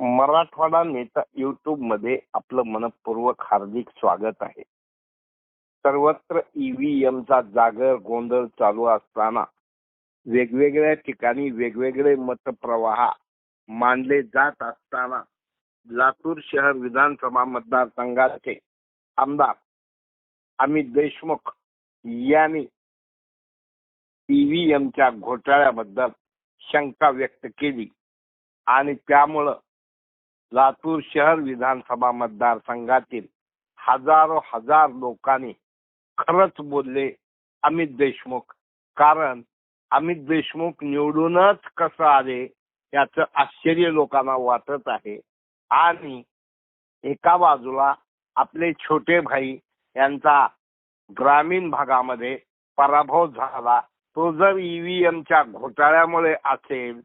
मराठवाडा नेता युट्यूबमध्ये आपलं मनपूर्वक हार्दिक स्वागत आहे. सर्वत्र ईव्हीएम चा जागर गोंधळ चालू असताना वेगवेगळ्या ठिकाणी वेगवेगळे मतप्रवाह मानले जात असताना लातूर शहर विधानसभा मतदारसंघाचे आमदार अमित देशमुख यांनी ईव्हीएमच्या घोटाळ्याबद्दल शंका व्यक्त केली आणि त्यामुळं लातूर शहर विधानसभा मतदारसंघातील हजारो हजार लोकांनी खरंच बोलले अमित देशमुख. कारण अमित देशमुख निवडूनच कसं आले याचं आश्चर्य लोकांना वाटत आहे. आणि एका बाजूला आपले छोटे भाई यांचा ग्रामीण भागामध्ये पराभव झाला. तो जर ईव्हीएमच्या घोटाळ्यामुळे असेल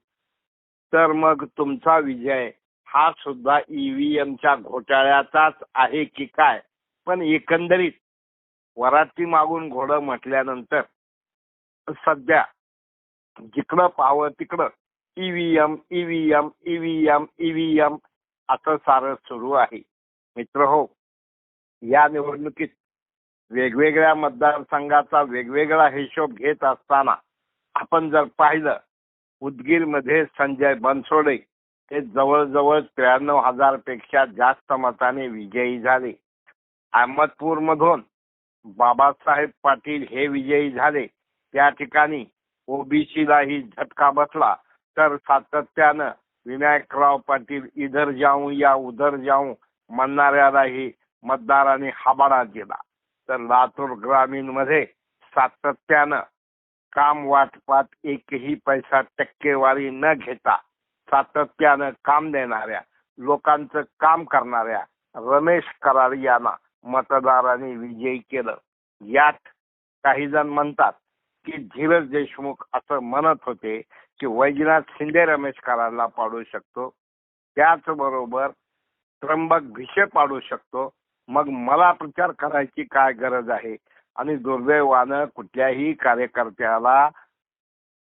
तर मग तुमचा विजय हा सुद्धा ईव्हीएमच्या घोटाळ्याचाच आहे की काय? पण एकंदरीत वराती मागून घोडं म्हटल्यानंतर सध्या जिकडं पाहावं तिकडं ईव्हीएम ईव्हीएम ईव्हीएम ईव्हीएम असं सारं सुरू आहे. मित्र हो या निवडणुकीत वेगवेगळ्या मतदारसंघाचा वेगवेगळा हिशोब घेत असताना आपण जर पाहिलं उदगीरमध्ये संजय बनसोडे हे जवळजवळ त्र्याण्णव हजारपेक्षा जास्त मताने विजयी झाले. अहमदपूर मधून बाबासाहेब पाटील हे विजयी झाले. त्या ठिकाणी ओबीसीलाही झटका बसला. तर सातत्यानं विनायकराव पाटील इधर जाऊ या उधर जाऊ म्हणणाऱ्यालाही मतदारांनी हाबाडा दिला. तर लातूर ग्रामीणमध्ये सातत्यानं काम वाटपात एकही पैसा टक्केवारी न घेता सातत्यानं काम देणाऱ्या लोकांचं काम करणाऱ्या रमेश करार यांना मतदारांनी विजयी केलं. यात काही जण म्हणतात की धीरज देशमुख असं म्हणत होते की वैजनाथ शिंदे रमेश करारला पाडू शकतो. त्याचबरोबर त्र्यंबक भिशे पाडू शकतो. मग मला प्रचार करायची काय गरज आहे? आणि दुर्दैवानं कुठल्याही कार्यकर्त्याला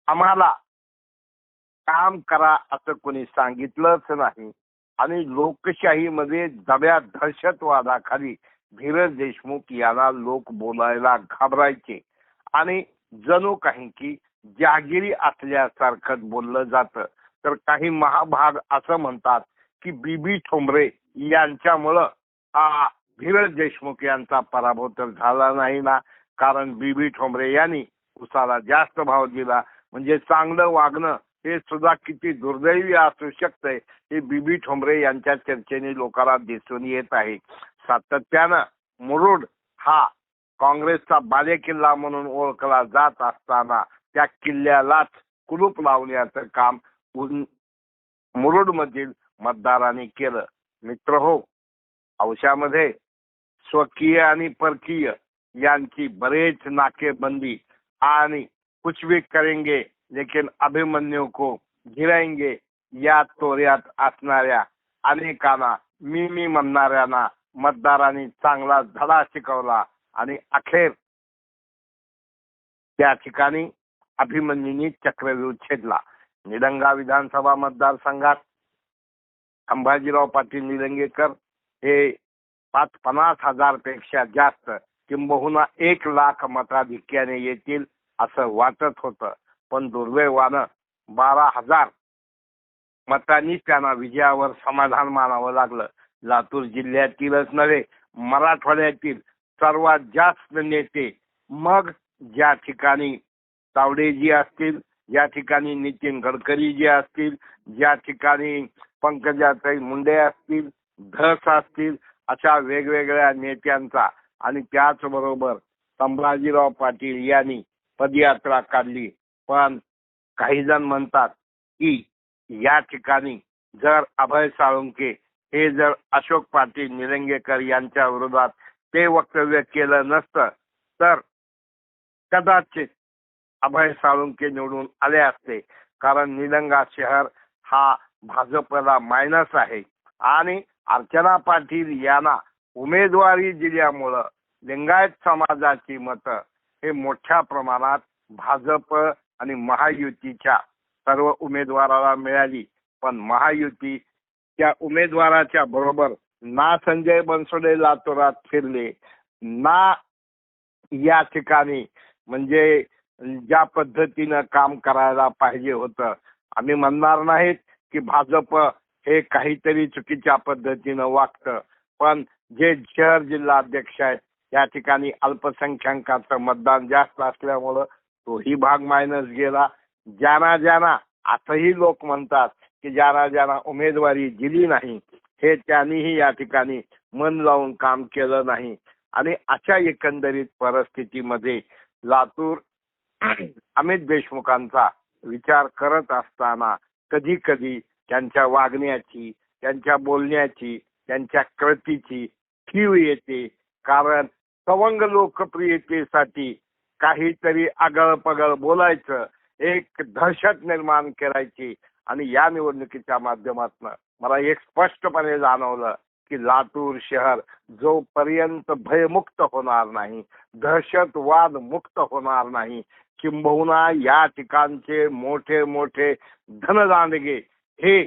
आम्हाला काम करा असं कोणी सांगितलंच नाही. आणि लोकशाहीमध्ये दब्या दहशतवादाखाली धीरज देशमुख यांना लोक बोलायला घाबरायचे. आणि जणू काही की जागिरी असल्यासारखं बोललं जातं. तर काही महाभाग असं म्हणतात की बीबी ठोंबरे यांच्यामुळं हा धीरज देशमुख यांचा पराभव तर झाला नाही ना. कारण बीबी ठोंबरे यांनी उसाला जास्त भाव दिला. म्हणजे चांगलं वागणं हे सुद्धा किती दुर्दैवी असू शकतंय हे बीबी ठोंबरे यांच्या चर्चेने लोकांना दिसून येत आहे. सातत्यानं मुरुड हा काँग्रेसचा बालेकिल्ला म्हणून ओळखला जात असताना त्या किल्ल्यालाच कुलूप लावण्याचं काम मुरुड मधील मतदारांनी केलं. मित्र हो औशामध्ये स्वकीय आणि परकीय यांची बरेच नाकेबंदी आणि कुछ भी करेंगे लेकिन अभिमन्यू को गिराएंगे या तोऱ्यात असणाऱ्या अनेकांना मी मी म्हणणाऱ्यांना मतदारांनी चांगला धडा शिकवला आणि अखेर त्या ठिकाणी अभिमन्यूंनी चक्रव्यूह छेदला. निलंगा विधानसभा मतदारसंघात संभाजीराव पाटील निलंगेकर हे पाच पन्नास हजारपेक्षा जास्त किंबहुना एक लाख मताधिक्याने येतील असं वाटत होतं. पण दुर्दैवानं बारा हजार मतांनी त्यांना विजयावर समाधान मानावं लागलं. लातूर जिल्ह्यातीलच नव्हे मराठवाड्यातील सर्वात जास्त नेते मग ज्या ठिकाणी तावडेजी असतील ज्या ठिकाणी नितीन गडकरीजी असतील ज्या ठिकाणी पंकजाताई मुंडे असतील धस असतील अशा वेगवेगळ्या नेत्यांचा आणि त्याचबरोबर संभाजीराव पाटील यांनी पदयात्रा काढली. पण काही जण म्हणतात की या ठिकाणी जर अभय साळुंके हे जर अशोक पाटील निलंगेकर यांच्या विरोधात ते वक्तव्य केलं नसतं तर कदाचित अभय साळुंके निवडून आले असते. कारण निलंगा शहर हा भाजपला मायनस आहे. आणि अर्चना पाटील यांना उमेदवारी दिल्यामुळं लिंगायत समाजाची मतं हे मोठ्या प्रमाणात भाजप आणि महायुतीच्या सर्व उमेदवाराला मिळाली. पण महायुती त्या उमेदवाराच्या बरोबर ना संजय बनसोडे लातूरात फिरले ना या ठिकाणी म्हणजे ज्या पद्धतीनं काम करायला पाहिजे होतं. आम्ही म्हणणार नाहीत की भाजप हे काहीतरी चुकीच्या पद्धतीनं वागतं. पण जे शहर जिल्हा अध्यक्ष आहेत या ठिकाणी अल्पसंख्याकांचं मतदान जास्त असल्यामुळं तोही भाग मायनस गेला. ज्यांना ज्यांना असंही लोक म्हणतात की ज्यांना ज्यांना उमेदवारी दिली नाही हे त्यांनीही या ठिकाणी मन लावून काम केलं नाही. आणि अशा एकंदरीत परिस्थितीमध्ये लातूर अमित देशमुखांचा विचार करत असताना कधी कधी त्यांच्या वागण्याची त्यांच्या बोलण्याची त्यांच्या कृतीची ठीव येते. कारण सवंग लोकप्रियतेसाठी काहीतरी आगळ पगळ बोलायचं एक दहशत निर्माण करायची. आणि या निवडणुकीच्या माध्यमातून मला एक स्पष्टपणे जाणवलं की लातूर शहर जोपर्यंत भयमुक्त होणार नाही दहशतवाद मुक्त होणार नाही किंबहुना या ठिकाणचे मोठे मोठे धनदांडगे हे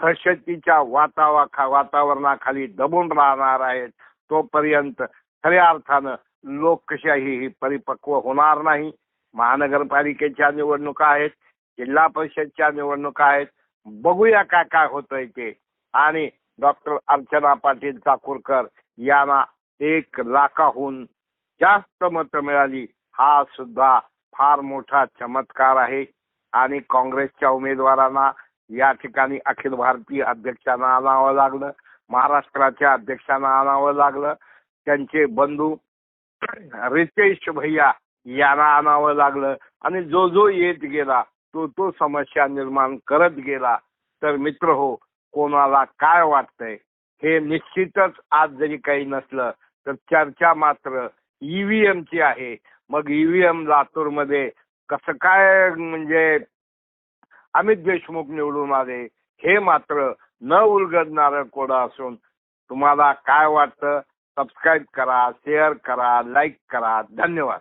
दहशतीच्या वातावा वातावरणाखाली दबून राहणार आहेत तोपर्यंत खऱ्या अर्थानं लोकशाही ही परिपक्व होणार नाही. महानगरपालिकेच्या निवडणुका आहेत जिल्हा परिषदच्या निवडणुका आहेत. बघूया काय काय होतंय ते. आणि डॉक्टर अर्चना पाटील चाकूरकर यांना एक लाखाहून जास्त मतं मिळाली. हा सुद्धा फार मोठा चमत्कार आहे. आणि काँग्रेसच्या उमेदवारांना या ठिकाणी अखिल भारतीय अध्यक्षांना आणावं लागलं. महाराष्ट्राच्या अध्यक्षांना आणावं लागलं. त्यांचे बंधू रितेश भैया यांना आणावं लागलं. आणि जो जो येत गेला तो तो समस्या निर्माण करत गेला. तर मित्र हो कोणाला काय वाटतंय? हे निश्चितच आज जरी काही नसलं तर चर्चा मात्र ईव्हीएमची आहे. मग ईव्हीएम लातूरमध्ये कसं काय म्हणजे अमित देशमुख निवडून आले हे मात्र न उलगडणारं कोडं असून तुम्हाला काय वाटतं? सबस्क्राईब करा शेअर करा लाईक करा. धन्यवाद.